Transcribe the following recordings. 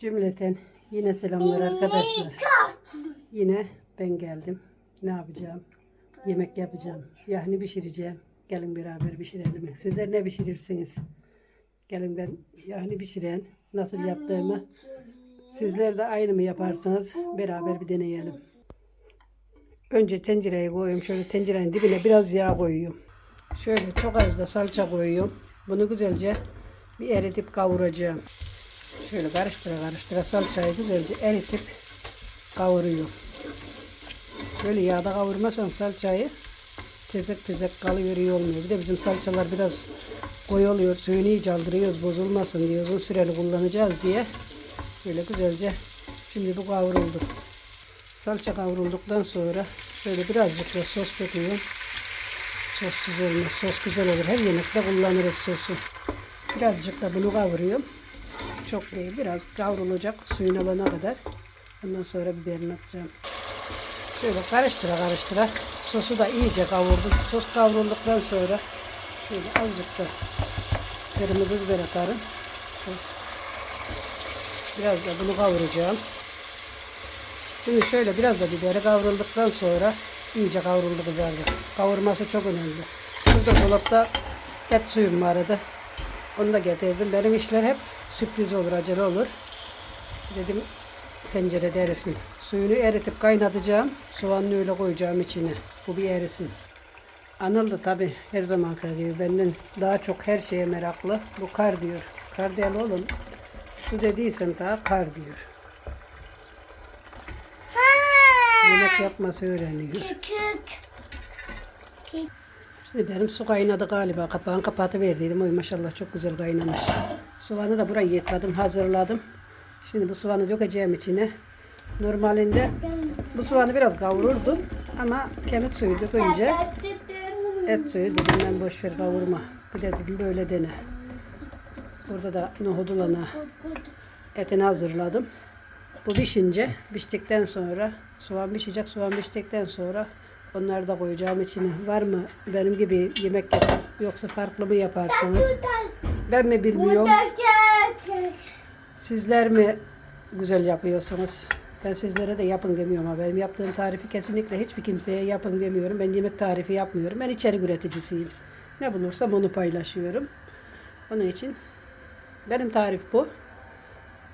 Cümleten yine selamlar arkadaşlar. Yine ben geldim. Ne yapacağım? Yemek yapacağım. Yani pişireceğim. Gelin beraber pişirelim. Sizler ne pişirirsiniz? Gelin ben yani pişiren nasıl yaptığımı sizler de aynı mı yaparsınız? Beraber bir deneyelim. Önce tencereye koyuyorum. Şöyle tencerenin dibine biraz yağ koyuyorum. Şöyle çok az da salça koyuyorum. Bunu güzelce bir eritip kavuracağım. Şöyle karıştıra karıştıra salçayı güzelce eritip kavuruyorum. Böyle yağda kavurmasan salçayı tezek tezek kalıyor iyi olmuyor. Bir de bizim salçalar biraz koyu oluyor. Suyunu iyice aldırıyoruz bozulmasın diye uzun süreli kullanacağız diye. Böyle güzelce şimdi bu kavruldu. Salça kavrulduktan sonra şöyle birazcık da sos döküyorum. Sossuz olmaz. Sos güzel olur. Her yemekte kullanırız sosu. Birazcık da bunu kavuruyorum. Çok değil. Biraz kavrulacak suyun alana kadar. Ondan sonra biberini atacağım. Şöyle karıştıra karıştıra sosu da iyice kavurdum. Sos kavrulduktan sonra şöyle azıcık da kırmızı biber atarım. Biraz da bunu kavuracağım. Şimdi şöyle biraz da biberi kavrulduktan sonra iyice kavruldu kızardı. Kavurması çok önemli. Şurada dolapta et suyum vardı. Onu da getirdim. Benim işler hep sürpriz olur, acele olur. Dedim tencerede erisin. Suyunu eritip kaynatacağım. Soğanını öyle koyacağım içine. Bu bir erisin. Anıl da tabi her zaman gibi benden daha çok her şeye meraklı. Bu kar diyor. Kar değil oğlum. Su dediysen daha kar diyor. Yemek yapması öğreniyor. Kükük. Şimdi benim su kaynadı galiba. Kapağını kapatıverdiydim. Oy maşallah çok güzel kaynamış. Soğanı da buraya yıkadım, hazırladım. Şimdi bu soğanı dökeceğim içine. Normalinde bu soğanı biraz kavururdum. Ama kemik suyu dökünce et suyu dedim ben boş ver kavurma. Bir de dedim böyle dene. Burada da nohudulana etini hazırladım. Bu pişince, piştikten sonra soğan pişecek. Soğan piştikten sonra onları da koyacağım içine. Var mı benim gibi yemek yapar yoksa farklı mı yaparsınız? Ben mi bilmiyorum. Sizler mi güzel yapıyorsunuz? Ben sizlere de yapın demiyorum ama benim yaptığım tarifi kesinlikle hiçbir kimseye yapın demiyorum. Ben yemek tarifi yapmıyorum. Ben içerik üreticisiyim. Ne bulursam onu paylaşıyorum. Onun için benim tarif bu.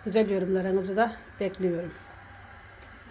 Güzel yorumlarınızı da bekliyorum.